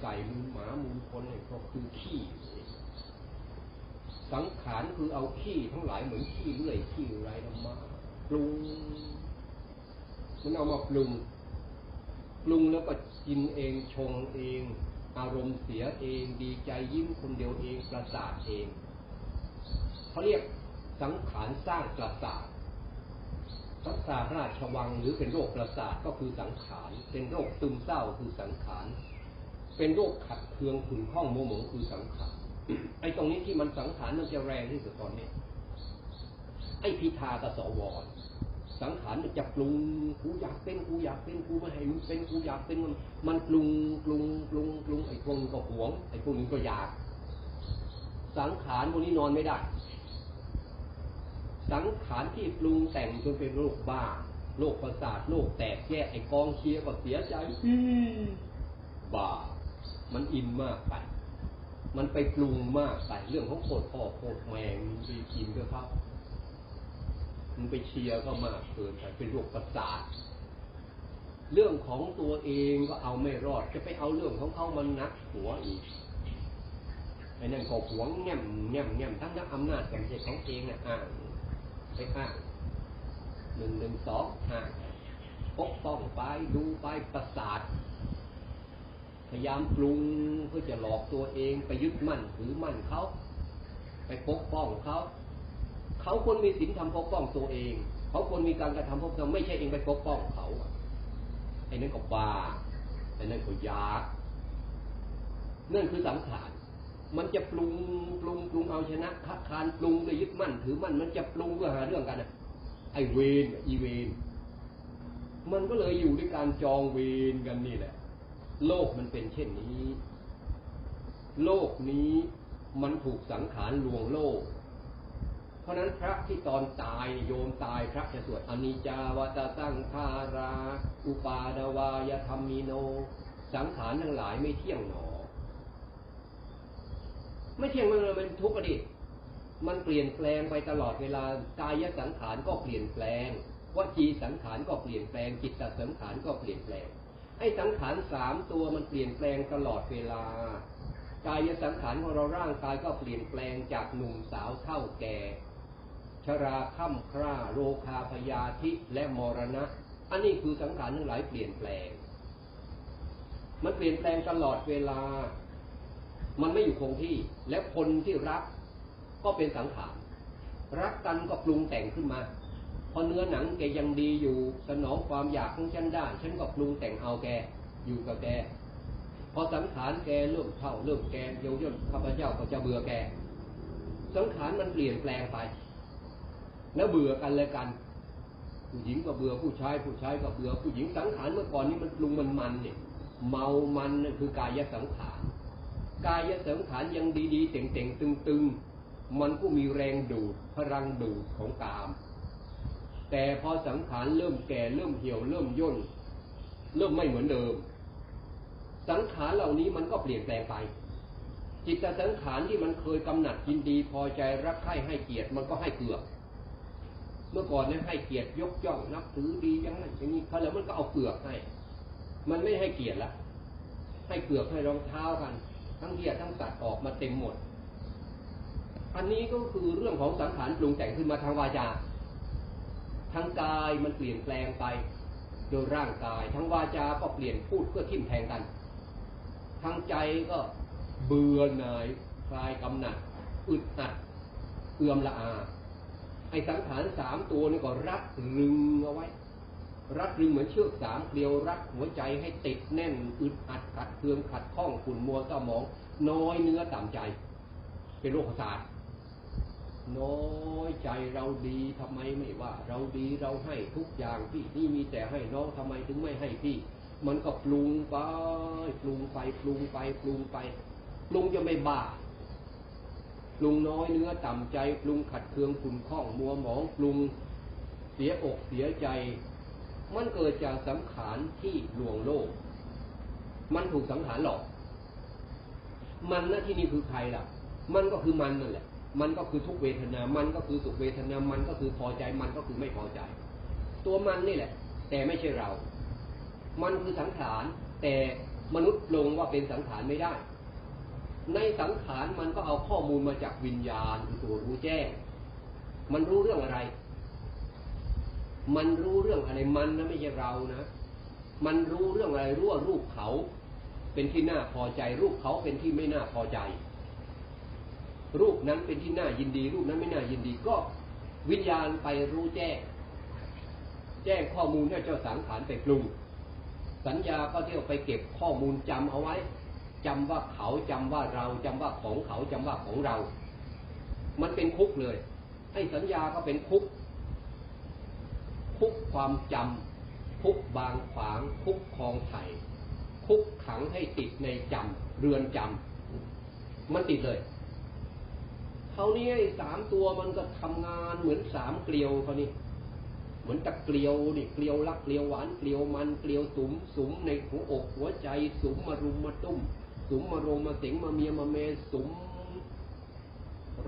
ไก่มูลหมามูลคนเนี่ยก็คือขี้สังขารคือเอาขี้ทั้งหลายเหมือนขี้เลื่อยขี้ไรมาปรุงมันเอามาปรุงปรุงแล้วก็กินเองชงเอง อารมณ์เสียเองดีใจยิ้มคนเดียวเองประสาทเองเขาเรียกสังขารสร้างประสาทสังขารราชวังหรือเป็นโรคประสาทก็คือสังขาร เป็นโรคซึมเศร้าคือสังขาร เป็นโรคขัดเคืองขุ่นข้องโมโหคือสังขารไอ้ตรงนี้ที่มันสังขารมันจะแรงที่สุดตอนนี้ไอ้พิธากับสวสังขารมันจะปรุงกูอยากเป็นกูอยากเป็นกูไม่ให้มึงเป็นกูอยากเป็นมันมันปรุงปรุงปรุงปรุงไอ้พวกนี้ก็หวงไอ้พวกนี้ก็อยาก สังขารพวกนี้นอนไม่ได้ สังขารที่ปรุงแต่งจนเป็นโรคบ้าโรคประสาทโรคแตกแยกไอ้กองเชียร์ก็เสียใจบ้า มันอินมากไป มันไปปรุงมากไปเรื่องของโคตรพ่อโคตรแมงมีกินก็ครับมันไปเชียร์ก็มากเกินไปเป็นโรคประสาทเรื่องของตัวเองก็เอาไม่รอด จะไปเอาเรื่องของเขามันนักหัวอีกไอ้นั่นก็หวงแง่มแง่มแง่มทั้งนั้นอำนาจกันใช่ของเองนะอ่างไปอ่างหนึ่งหนึ่งสองอ่างปกป้องไปดูไปประสาท พยายามปรุงเพื่อจะหลอกตัวเองไปยึดมั่นถือมั่นเขา ไปปกป้องเขา เขาควรมีศีลธรรมปกป้องตัวเอง เขาควรมีการกระทำปกป้องไม่ใช่เองไปปกป้องเขาไอ้นั่นก็บ้าไอ้นั่นก็ยากนั่นคือสังขารมันจะปรุงปรุงปรุงเอาชนะคัดคานปรุงไปยึดมั่นถือมั่นมันจะปรุงเพื่อหาเรื่องกันอะไอเวนอีเวนมันก็เลยอยู่ด้วยการจองเวรกันนี่แหละ โลกมันเป็นเช่นนี้ โลกนี้มันถูกสังขารลวงโลก เพราะนั้นพระที่ตอนตายโยมตายพระจะสวดอนิจาวตาตั้งคารา อุปาดวายธรรมิโน สังขารทั้งหลายไม่เที่ยงหนอ ไม่เที่ยงมันมันทุกข์อดีตมันเปลี่ยนแปลงไปตลอดเวลากายสังขารก็เปลี่ยนแปลงวจีสังขารก็เปลี่ยนแปลงจิตตสังขารก็เปลี่ยนแปลง ไอ้สังขารสามตัวมันเปลี่ยนแปลงตลอดเวลา กายสังขารของเราร่างกายก็เปลี่ยนแปลงจากหนุ่มสาวเท่าแก่ ชราค่ำคร่าโรคาพยาธิและมรณะ อันนี้คือสังขารทั้งหลายเปลี่ยนแปลง มันเปลี่ยนแปลงตลอดเวลา มันไม่อยู่คงที่ และคนที่รักก็เป็นสังขาร รักกันก็ปรุงแต่งขึ้นมา พอเนื้อหนังแกยังดีอยู่สนองความอยากของฉันได้ ฉันก็ปรุงแต่งเอาแกอยู่กับแกพอสังขารแกเริ่มเท่าเริ่มแกเยาย่นข้าพเจ้าก็จะเบื่อแก สังขารมันเปลี่ยนแปลงไป แล้วเบื่อกันเลยกัน ผู้หญิงก็เบื่อผู้ชายผู้ชายก็เบื่อผู้หญิงสังขารเมื่อก่อนนี้มันปรุงมันมันเนี่ยเมามันนคือกายสังขารกายสังขารยังดีๆเต่งๆตึงๆมันก็มีแรงดูดพลังดูดของกาม แต่พอสังขารเริ่มแก่เริ่มเหี่ยวเริ่มย่นเริ่มไม่เหมือนเดิม สังขารเหล่านี้มันก็เปลี่ยนแปลงไป จิตสังขารที่มันเคยกำหนัดยินดีพอใจรักใคร่ให้เกียรติมันก็ให้เกลือเมื่อก่อนเนี่ยให้เกียรติยกย่องนับถือดีอย่างนั้นอย่างนี้เขาแล้วมันก็เอาเปลือกให้ มันไม่ให้เกียรติละให้เปลือกให้รองเท้ากัน ทั้งเกียรติทั้งสัตว์ออกมาเต็มหมด อันนี้ก็คือเรื่องของสังขารปรุงแต่งขึ้นมาทางวาจา ทางกายมันเปลี่ยนแปลงไป โดยร่างกาย ทั้งวาจาก็เปลี่ยนพูดเพื่อทิ่มแทงกันทางใจก็เบื่อหน่ายคลายกำหนัดอึดอัดเอื่อมละอา ไอ้สังขารสามตัวนี่ก็รัดรึงเอาไว้ รัดรึงเหมือนเชือกสามเกลียวรัดหัวใจให้ติดแน่นอึดอัดขัดเคืองขัดข้องขุ่นมัวเศร้ามอง น้อยเนื้อต่ำใจ เป็นโรคประสาท น้อยใจเราดีทำไมไม่ว่า เราดีเราให้ทุกอย่างพี่นี่มีแต่ให้น้องทำไมถึงไม่ให้พี่ มันก็ปรุงไปปรุงไปปรุงไปปรุงไปปรุงจะไม่บ้าปรุงน้อยเนื้อต่ำใจปรุงขัดเคืองขุ่นข้องมัวหมองปรุงเสียอกเสียใจ มันเกิดจากสังขารที่ลวงโลก มันถูกสังขารหลอก มันนะที่นี่คือใครล่ะ มันก็คือมันนั่นแหละ มันก็คือทุกเวทนา มันก็คือสุขเวทนา มันก็คือพอใจ มันก็คือไม่พอใจ ตัวมันนี่แหละ แต่ไม่ใช่เรา มันคือสังขาร แต่มนุษย์ลงว่าเป็นสังขารไม่ได้ ในสังขารมันก็เอาข้อมูลมาจากวิญญาณคือตัวรู้แจ้ง มันรู้เรื่องอะไร มันรู้เรื่องอะไร มันนะไม่ใช่เรานะ มันรู้เรื่องอะไรรู้ว่ารูปเขา เป็นที่น่าพอใจ รูปเขาเป็นที่ไม่น่าพอใจ รูปนั้นเป็นที่น่ายินดี รูปนั้นไม่น่ายินดีก็วิญญาณไปรู้แจ้ง แจ้งข้อมูลให้เจ้าสังขารไปปรุง สัญญาก็เที่ยวไปเก็บข้อมูลจำเอาไว้จำว่าเขาจำว่าเราจำว่าของเขาจำว่าของเรา มันเป็นคุกเลยให้สัญญาก็เป็นคุก คุกความจำคุกบางขวาง คุกคลองไถ่คุกขังให้ติดในจำเรือนจำมันติดเลย เขานี้ไอ้สามตัวมันก็ทำงานเหมือนสามเกลียวเขานี่เหมือนตะเกลียวนี่เกลียวรักเกลียวหวานเกลียวมันเกลียวสุมสุมในหัวอกหัวใจสุมมารุมมาตุ้มสุมมาโรงมาเสงมาเมียมาเมสุม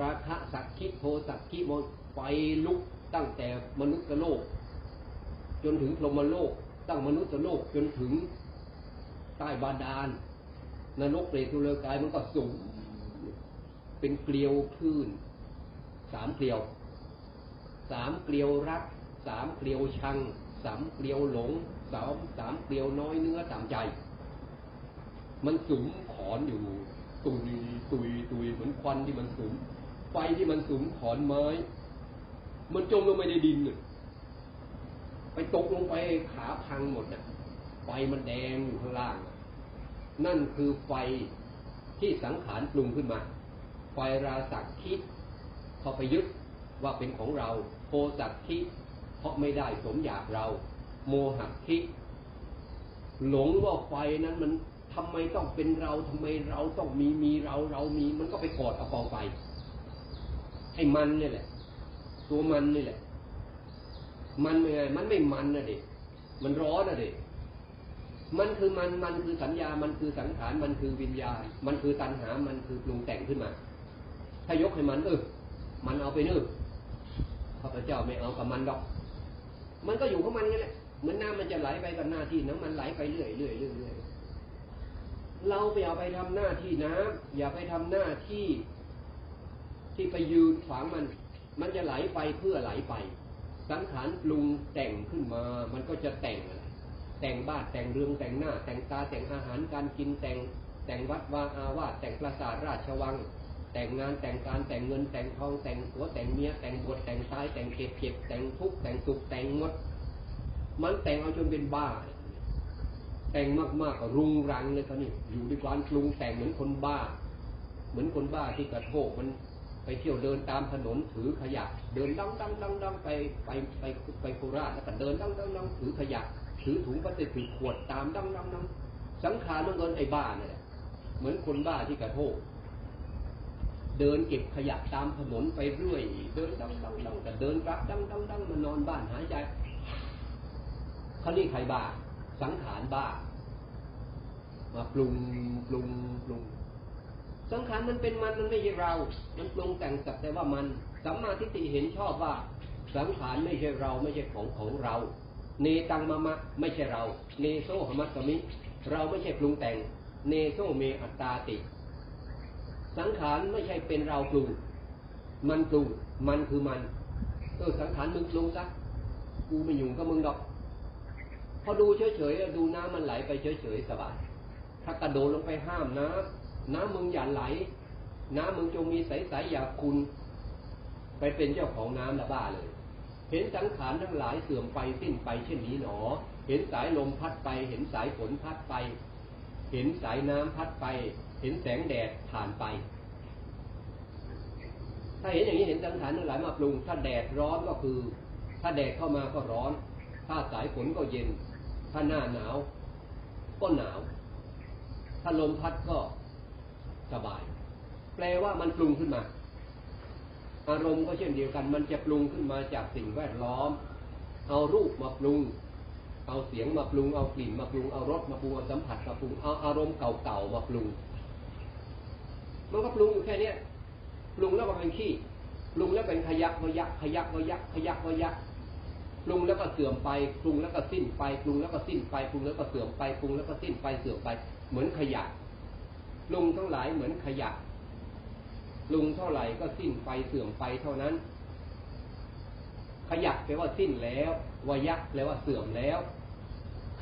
ราคะสักคิโทสักคิโมไฟลุกตั้งแต่มนุษย์โลก จนถึงพรหมโลก ตั้งมนุษย์โลกจนถึงใต้บาดาลนรกเปรตุเลกายมันก็สูง เป็นเกลียวคลื่นสามเกลียวสามเกลียวรักสามเกลียวชังสามเกลียวหลงสามสามเกลียวน้อยเนื้อตามใจ มันสุมขอนอยู่ตุยตุยตุยเหมือนควันที่มันสุมไฟที่มันสุมขอนไม้ มันจมลงไปในดินน่ะไปตกลงไปขาพังหมดน่ะไฟมันแดงอยู่ข้างล่าง นั่นคือไฟที่สังขารปรุงขึ้นมา ไฟราสักคิดเขาไปยึดว่าเป็นของเรา โพสักคิเพราะไม่ได้สมอยากเรา โมหักคิหลงว่าไฟนั้นมันทำไมต้องเป็นเราทำไมเราต้องมีมีเราเรามีมันก็ไปกอดเอากองไฟให้มันนี่แหละ ตัวมันนี่แหละ มันไม่ไงมันไม่มันนะเด็กมันร้อนนะเด็กมันคือมันมันคือสัญญา มันคือสังขาร มันคือวิญญาณ มันคือตัณหา มันคือปรุงแต่งขึ้นมา ถ้ายกให้มันเออมันเอาไปนึ่งข้าพเจ้าไม่เอากับมันดอก มันก็อยู่ของมันนี่แหละเหมือนน้ำมันจะไหลไปกับหน้าที่น้ำมันไหลไปเรื่อยเรื่อยเรื่อยเรื่อยเราไปเอาไปทำหน้าที่น้ำอย่าไปทำหน้าที่ ที่ไปยืนขวางมัน มันจะไหลไปเพื่อไหลไป สังขารปรุงแต่งขึ้นมา มันก็จะแต่งอะไรแต่งบ้านแต่งเรืองแต่งหน้า แต่งตาแต่งอาหารการกินแต่งแต่งวัดวาอาวาสแต่งปราสาทราชวัง แต่งงานแต่งการแต่งเงินแต่งทองแต่งหัวแต่งเมียแต่งบวชแต่งตายแต่งเก็บเก็บแต่งทุกแต่งสุขแต่งงด มันแต่งเอาจนเป็นบ้า แต่งมากๆก็รุงรังเลยเขานี่อยู่ด้วยการปรุงแต่งเหมือนคนบ้า เหมือนคนบ้าที่กระโทกมันไปเที่ยวเดินตามถนนถือขยะ เดินดังดังดังดังไปไปไปไปโคราชแล้วก็เดินดังดังดังถือขยะ ถือถุงพลาสติกถือขวดตามดังดังดังสังขารมันเงินไอ้บ้าเนี่ยเหมือนคนบ้าที่กระโทก เดินเก็บขยะตามถนนไปเรื่อย เดินดังดังดังแต่เดินกลับดังดังดังมานอนบ้านหายใจเขาเรียกใครบ้า สังขารบ้า มาปรุงปรุงปรุงสังขารมันเป็นมันมันไม่ใช่เรา มันปรุงแต่งสักแต่ว่ามันสัมมาทิฏฐิเห็นชอบว่า สังขารไม่ใช่เราไม่ใช่ของของเรา เนตังมะมะ ไม่ใช่เรา เนโซหมัสสมิ เราไม่ใช่ปรุงแต่ง เนโซเมอัตตาติ สังขารไม่ใช่เป็นเราปรุง มันปรุง มันคือมันเออสังขารมึงปรุงซะกูไม่ยุ่งกับมึงดอกพอดูเฉยๆดูน้ำมันไหลไปเฉยๆสบาย ถ้ากระโดดลงไปห้ามน้ำน้ำมึงอย่าไหล น้ำมึงจงมีใสๆอย่าคุณ ไปเป็นเจ้าของน้ำละบ้าเลย เห็นสังขารทั้งหลายเสื่อมไปสิ้นไปเช่นนี้หนอ เห็นสายลมพัดไป เห็นสายฝนพัดไป เห็นสายน้ำพัดไป เห็นแสงแดดผ่านไป ถ้าเห็นอย่างนี้เห็นสังขารทั้งหลายมาปรุง ถ้าแดดร้อนก็คือ ถ้าแดดเข้ามาก็ร้อน ถ้าสายฝนก็เย็น ถ้าหน้าหนาวก็หนาว ถ้าลมพัดก็สบาย แปลว่ามันปรุงขึ้นมา อารมณ์ก็เช่นเดียวกัน มันจะปรุงขึ้นมาจากสิ่งแวดล้อม เอารูปมาปรุง เอาเสียงมาปรุง เอากลิ่นมาปรุง เอารสมาปรุง เอาสัมผัสมาปรุง เอาอารมณ์เก่าๆมาปรุง มันก็ปรุงอยู่แค่เนี้ยปรุงแล้วมันเป็นขี้ปรุงแล้วเป็นขยักขยักขยักขยักขยักขยักปรุงแล้วก็เสื่อมไปปรุงแล้วก็สิ้นไปปรุงแล้วก็สิ้นไปปรุงแล้วก็เสื่อมไปปรุงแล้วก็สิ้นไปเสื่อมไป เหมือนขยะปรุงทั้งหลายเหมือนขยะปรุงเท่าไหร่ก็สิ้นไปเสื่อมไปเท่านั้น ขยะแปลว่าสิ้นแล้ววยะแปลว่าเสื่อมแล้ว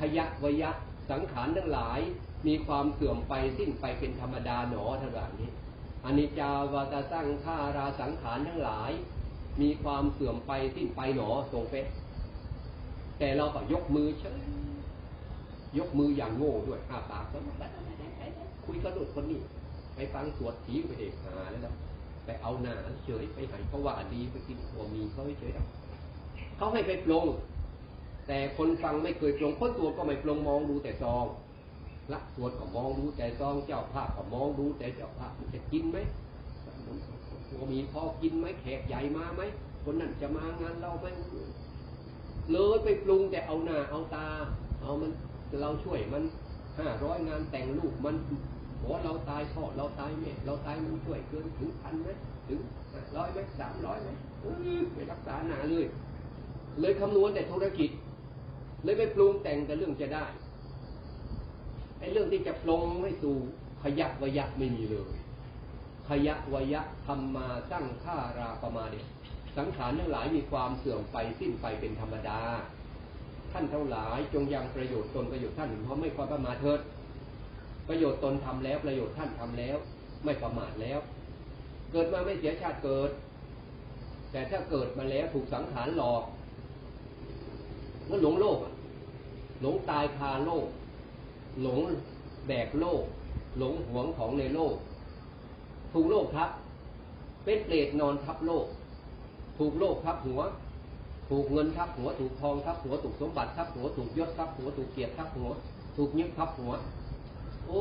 ขยะวยะสังขารทั้งหลายมีความเสื่อมไปสิ้นไปเป็นธรรมดาหนอทั้งหลายนี้ อนิจจาวาตาสังขาราสังขารทั้งหลาย มีความเสื่อมไปสิ้นไปหนอทรงเป๊ะแต่เราก็ยกมือเฉยยกมืออย่างโง่ด้วยอาปากก็คุยกระโดดคนนี้ไปฟังสวดผีไปเด็กหาแล้วไปเอาหน้าเฉยไปให้เขาว่าดีไปกินหัวมีเขาเฉยเขาให้ไปปลงแต่คนฟังไม่เคยปลงคนตัวก็ไม่ปลงมองดูแต่ซอง ละสวดก็มองดูแต่ซองเจ้าภาพก็มองดูแต่เจ้าภาพมันจะกินไหมหัวมีพอกินไหมแขกใหญ่มาไหมคนนั้นจะมางานเราไหมเลยไปปรุงแต่เอาหน้าเอาตา เอามันเราช่วยมันห้าร้อยงานแต่งลูกมันหัวเราตายพ่อเราตายแม่เราตายมันช่วยเกินถึงพันไหมถึงร้อยไหมสามร้อยไหมไปรักษาหนาเลย เลยคำนวณแต่ธุรกิจ เลยไปปรุงแต่งแต่เรื่องจะได้ ไอ้เรื่องที่จะปลงให้สู่ขยักวยักไม่มีเลย ขยะวยะธรรมาสร้างฆาราประมาเดสังขารทั้งหลายมีความเสื่อมไปสิ้นไปเป็นธรรมดา ท่านทั้งหลายจงยังประโยชน์ตนประโยชน์ท่านเพราะไม่ความประมาทเถิด ประโยชน์ตนทำแล้วประโยชน์ท่านทำแล้ว ไม่ประมาทแล้ว เกิดมาไม่เสียชาติเกิด แต่ถ้าเกิดมาแล้วถูกสังขารหลอกก็หลงโลกหลงตายคาโลก หลงแบกโลก หลงหวงของในโลก ถูกโลกทับ เป็นเปรตนอนทับโลก ถูกโลกทับหัว ถูกเงินทับหัว ถูกทองทับหัว ถูกสมบัติทับหัว ถูกยศทับหัว ถูกเกียรติทับหัว ถูกยึดทับหัว โอ้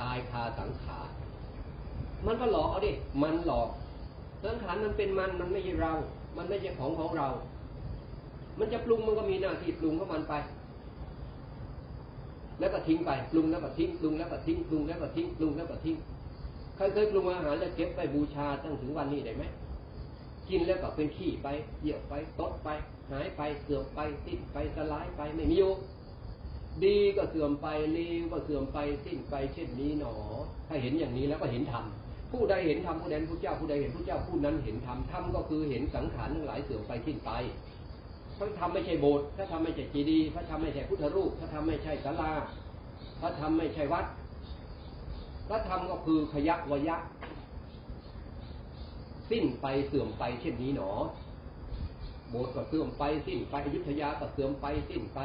ตายคาสังขาร มันก็หลอกเอาดิ มันหลอก สังขารมันเป็นมัน มันไม่ใช่เรา มันไม่ใช่ของของเรา มันจะปรุงมันก็มีหน้าที่ปรุงของมันไป แล้วก็ทิ้งไปปรุงแล้วก็ทิ้งปรุงแล้วก็ทิ้งปรุงแล้วก็ทิ้งปรุงแล้วก็ทิ้งใครเคยปรุงอาหารแล้วเก็บไปบูชาตั้งถึงวันนี้ได้ไหมกินแล้วก็เป็นขี้ไปเหี่ยวไปตดไป หายไปเสื่อมไปสิ้นไปสลายไปไม่มีอยู่ดีก็เสื่อมไปเลวก็เสื่อมไปสิ้นไปเช่นนี้หนอ ถ้าเห็นอย่างนี้แล้วก็เห็นธรรมผู้ใดเห็นธรรมผู้ใดผู้เจ้าผู้ใดเห็นผู้เจ้าผู้นั้นเห็นธรรมธรรมก็คือเห็นสังขารทั้งหลายเสื่อมไปสิ้นไป พระธรรมไม่ใช่โบสถ์พระธรรมไม่ใช่เจดีย์พระธรรมไม่ใช่พุทธรูป พระธรรมไม่ใช่ศาลา พระธรรมไม่ใช่วัด พระธรรมก็คือขยักวยะ สิ้นไปเสื่อมไปเช่นนี้หนอ โบสถ์ก็เสื่อมไปสิ้นไปอยุธยาก็เสื่อมไปสิ้นไป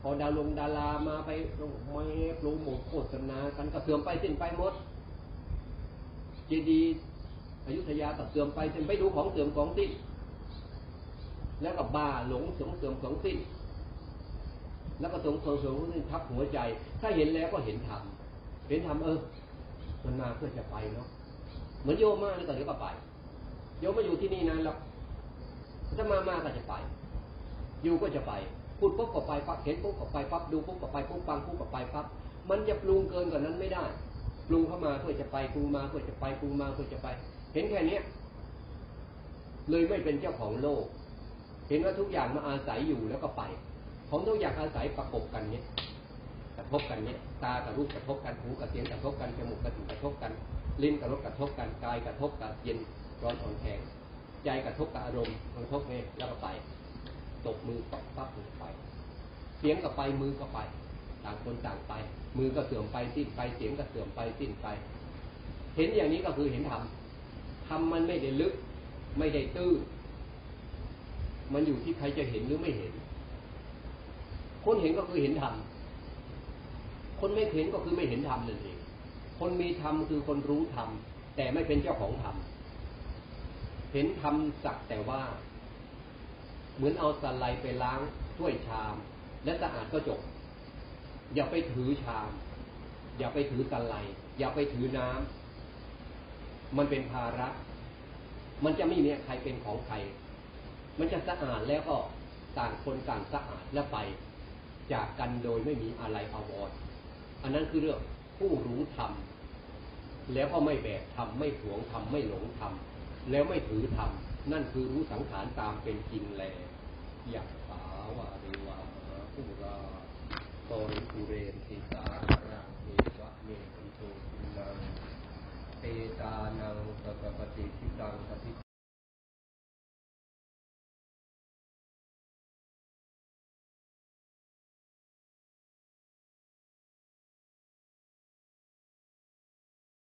พอดาวลงดารามาไปลงไม่โปรโมทโฆษณากันก็เสื่อมไปสิ้นไปหมด เจดีย์อยุธยาก็เสื่อมไปสิ้นไปดูของเสื่อมของสิ้น แล้วก็บ้าหลงสื่อมเสื่อมของสิ้น แล้วก็สงสงสงนี่ทับหัวใจ ถ้าเห็นแล้วก็เห็นธรรมเห็นธรรมเออ มันมาเพื่อจะไปเนาะเหมือนโยมมาแล้วก็เดี๋ยวก็ไป โยมมาอยู่ที่นี่นานแล้วถ้ามามาก็จะไป อยู่ก็จะไป พูดปุ๊บก็ไปปั๊บเห็นปุ๊บก็ไปปั๊บดูปุ๊บก็ไปปุ๊บฟังปุ๊บก็ไปปั๊บมันจะปรุงเกินกว่านั้นไม่ได้ปรุงเข้ามาเพื่อจะไปปรุงมาเพื่อจะไปปรุงมาเพื่อจะไป เห็นแค่เนี้ยเลยไม่เป็นเจ้าของโลก เห็นว่าทุกอย่างมาอาศัยอยู่แล้วก็ไป ของทุกอย่างอาศัยประกบกันเนี้ยกระทบกันเนี้ยตากับรูปกระทบกันหูกับเสียงกระทบกันจมูกกับกลิ่นกระทบกันลิ้นกับรสกระทบกันกายกระทบกับเย็นร้อนอ่อนแข็งใจกระทบกับอารมณ์กระทบเนี่ยแล้วก็ไปตบมือปั๊บปั๊บมือไป เสียงก็ไปมือก็ไป ต่างคนต่างไป มือก็เสื่อมไปสิ้นไปเสียงก็เสื่อมไปสิ้นไป เห็นอย่างนี้ก็คือเห็นธรรมธรรมมันไม่ได้ลึก ไม่ได้ตื้น มันอยู่ที่ใครจะเห็นหรือไม่เห็น คนเห็นก็คือเห็นธรรม คนไม่เห็นก็คือไม่เห็นธรรมนั่นเอง คนมีธรรมคือคนรู้ธรรมแต่ไม่เป็นเจ้าของธรรม เห็นธรรมสักแต่ว่า เหมือนเอาสไลไปล้างถ้วยชาม และสะอาดก็จบ อย่าไปถือชาม อย่าไปถือสไลอย่าไปถือน้ำมันเป็นภาระ มันจะไม่มีใครเป็นของใคร มันจะสะอาดแล้วก็ต่างคนต่างสะอาดและไป จากกันโดยไม่มีอะไรอาวรอันนั้นคือเรื่องผู้รู้ธรรมแล้วก็ไม่แบกธรรมไม่หวงธรรมไม่หลงธรรมแล้วไม่ถือธรรมนั่นคือรู้สังขารตามเป็นจริงแลอย่างสาวาเรวาผู้ราตอริภูเรนทิสารังเอวะเมตุตนังเตตานังสกปฏิทิตังสติ